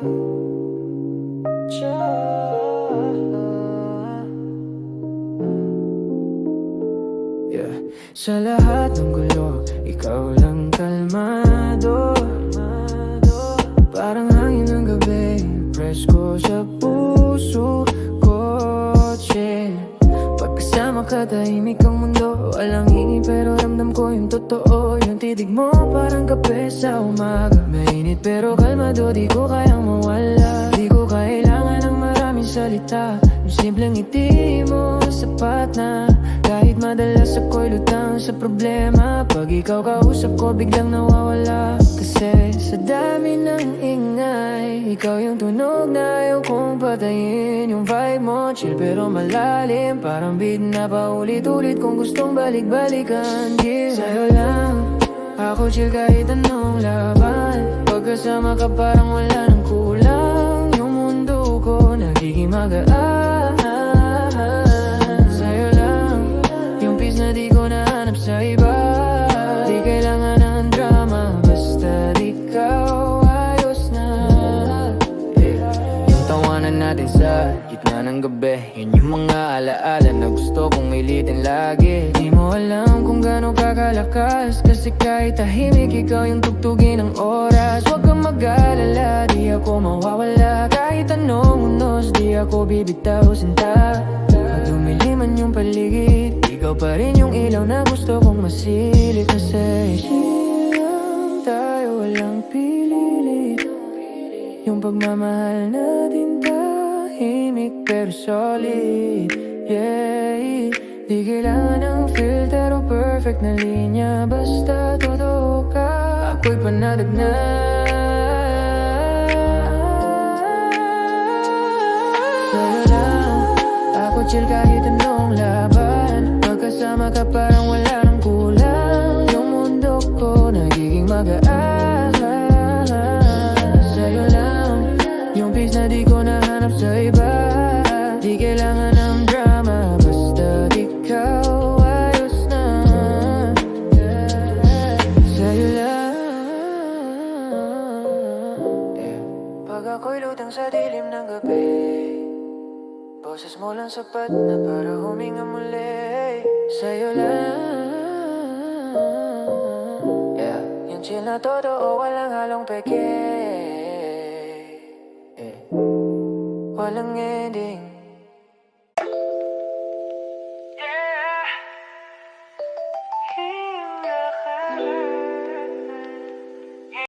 Yeah. Sa lahat ng gulo, ikaw lang kalmado Parang hangin ng gabi, presko sa Pagkasama ka, tahimik ang mundo. Walang hingi pero ramdam ko yung totoo. Yung titig mo parang kape sa umaga. Mainit pero kalmado, di ko kayang mawala. Di ko kailangan ng maraming salita. Yung simpleng ngiti mo, sapat na. Kahit madalas ako'y lutang sa problema. Pag ikaw kausap ko, biglang nawawala. Kasi sa dami ng ingay Ikaw yung tunog na patayin Yung vibe mo, chill pero malalim. Parang beat na paulit-ulit Kung gustong balik-balikan. Yeah. Sa'yo lang ako chill kahit anong laban. Pagkasama ka parang wala nang kulang. Yung mundo ko nagiging magaan Tawanan natin sa gitna ng gabi. Yun yung mga alaala na gusto kong ilitin lagi. Di mo alam kung gaano kakalakas. Kasi kahit tahimik ikaw yung tugtugin ng oras. Huwag kang mag-alala, di ako mawawala. Kahit anong unos, di ako bibitaw sinta Pag dumiliman yung paligid Ikaw pa rin yung ilaw na gusto kong masilip. Kasi silang tayo walang pililit yung pagmamahal natin tahimik pero solid Yeah. Di kailangan ng filter o perfect na linya Basta totoo ka. Ako'y panatag na. Sa'yo lang Ako chill kahit anong laban. Pagkasama ka parang wala nang kulang. Mundo ko nagiging magaan ako'y lutang sa dilim ng gabi Boses mo lang sapat na para huminga muli Sa'yo lang Yeah, yung chill na totoo walang halong peke. Walang ending